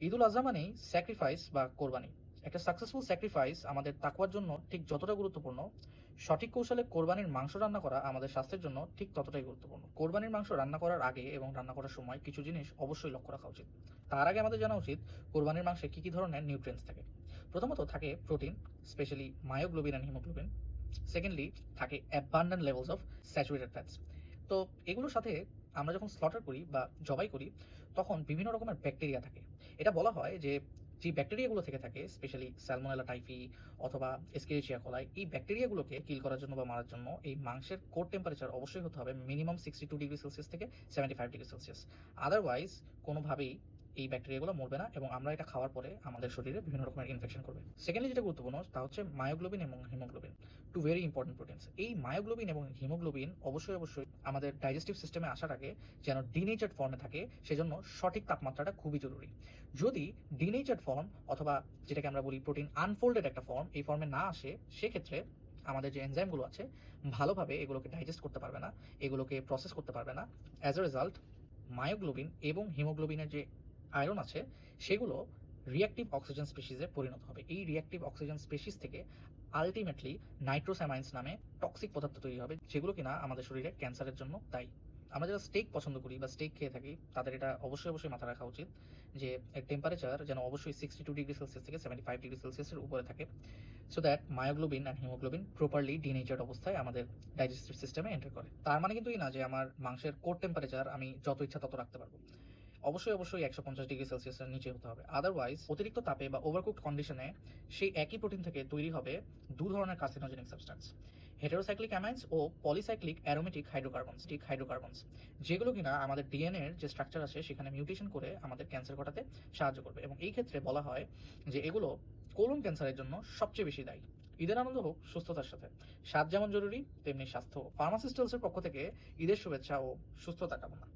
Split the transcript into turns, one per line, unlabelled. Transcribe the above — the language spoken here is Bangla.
ঈদুল আজহা মানেই স্যাক্রিফাইস বা কোরবানি। একটা সাকসেসফুল স্যাক্রিফাইস আমাদের তাকুয়ার জন্য ঠিক যতটা গুরুত্বপূর্ণ, সঠিক কৌশলে কোরবানির মাংস রান্না করা আমাদের স্বাস্থ্যের জন্য ঠিক ততটাই গুরুত্বপূর্ণ। কোরবানির মাংস রান্না করার আগে এবং রান্না করার সময় কিছু জিনিস অবশ্যই লক্ষ্য রাখা উচিত। তার আগে আমাদের জানা উচিত কোরবানির মাংসে কী কী ধরনের নিউট্রিয়েন্টস থাকে। প্রথমত থাকে protein specially myoglobin and haemoglobin secondly থাকে abundant levels of saturated fats তো এগুলোর সাথে আমরা যখন স্লটার করি বা জবাই করি, তখন বিভিন্ন রকমের ব্যাকটেরিয়া থাকে। এটা বলা হয় যে যে ব্যাকটেরিয়াগুলো থেকে থাকে স্পেশালি স্যালমোনেলা টাইফি অথবা এসকেরিচিয়া কলাই এই ব্যাকটেরিয়াগুলোকে কিল করার জন্য বা মারার জন্য এই মাংসের কোর টেম্পারেচার অবশ্যই হতে হবে minimum sixty two degree Celsius থেকে seventy five degree Celsius otherwise কোনোভাবেই এই ব্যাকটেরিয়াগুলো মরবে না এবং আমরা এটা খাওয়ার পরে আমাদের শরীরে বিভিন্ন রকমের ইনফেকশন করবে। সেকেন্ডলি যেটা গুরুত্বপূর্ণ, তা হচ্ছে মায়োগ্লোবিন এবং haemoglobin two very important proteins এই মায়োগ্লোবিন এবং হিমোগ্লোবিন অবশ্যই অবশ্যই আমাদের ডাইজেস্টিভ সিস্টেমে আসার আগে যেন ডিনেচার্ড ফর্মে থাকে, সেজন্য সঠিক তাপমাত্রাটা খুবই জরুরি। যদি ডিনেচার্ড ফর্ম অথবা যেটাকে আমরা বলি প্রোটিন আনফোল্ডেড একটা ফর্ম এই ফর্মে না আসে, সেক্ষেত্রে আমাদের যে এনজাইমগুলো আছে, ভালোভাবে এগুলোকে ডাইজেস্ট করতে পারবে না, এগুলোকে প্রসেস করতে পারবে না। অ্যাজ এ রেজাল্ট মায়োগ্লোবিন এবং হিমোগ্লোবিনের যে আয়রন আছে, সেগুলো রিয়াক্টিভ অক্সিজেন স্পেসিসে পরিণত হবে। এই রিয়াক্টিভ অক্সিজেন স্পেসিস থেকে আলটিমেটলি নাইট্রোস্যামাইন্স নামে টক্সিক পদার্থ তৈরি হবে, যেগুলো কিনা আমাদের শরীরে ক্যান্সারের জন্য দায়ী। আমরা যারা স্টেক পছন্দ করি বা স্টেক খেয়ে থাকি, তাদের এটা অবশ্যই অবশ্যই মাথা রাখা উচিত যে টেম্পারেচার যেন অবশ্যই সিক্সটি টু ডিগ্রি সেলসিয়াস থেকে সেভেন্টি ফাইভ ডিগ্রি সেলসিয়াসের উপরে থাকে so that myoglobin and haemoglobin properly denatured অবস্থায় আমাদের ডাইজেস্টিভ সিস্টেমে এন্টার করে। তার মানে কিন্তু এই না যে, আমার মাংসের কোর টেম্পারেচার আমি যত ইচ্ছা তত রাখতে পারব। অবশ্যই অবশ্যই একশো পঞ্চাশ ডিগ্রি সেলসিয়াসের নিচে হতে হবে। আদারওয়াইজ অতিরিক্ত তাপে বা ওভারকুকড কন্ডিশনে সেই একই প্রোটিন থেকে তৈরি হবে দু ধরনের কার্সিনোজেনিক সাবস্টেন্স হেটেরোসাইক্লিক অ্যামাইন্স ও পলিসাইক্লিক অ্যারোমেটিক হাইড্রোকার্বনস ঠিক হাইড্রোকার্বনস যেগুলো কিনা আমাদের ডিএনএ যে স্ট্রাকচার আছে, সেখানে মিউটেশন করে আমাদের ক্যান্সার ঘটাতে সাহায্য করবে। এবং এই ক্ষেত্রে বলা হয় যে এগুলো কোলন ক্যান্সারের জন্য সবচেয়ে বেশি দায়ী। ঈদের আনন্দ হোক, সুস্থতার সাথে। স্বাদ যেমন জরুরি, তেমনি স্বাস্থ্য ফার্মাসিস্টালসের পক্ষ থেকে ঈদের শুভেচ্ছা ও সুস্থতা কামনা।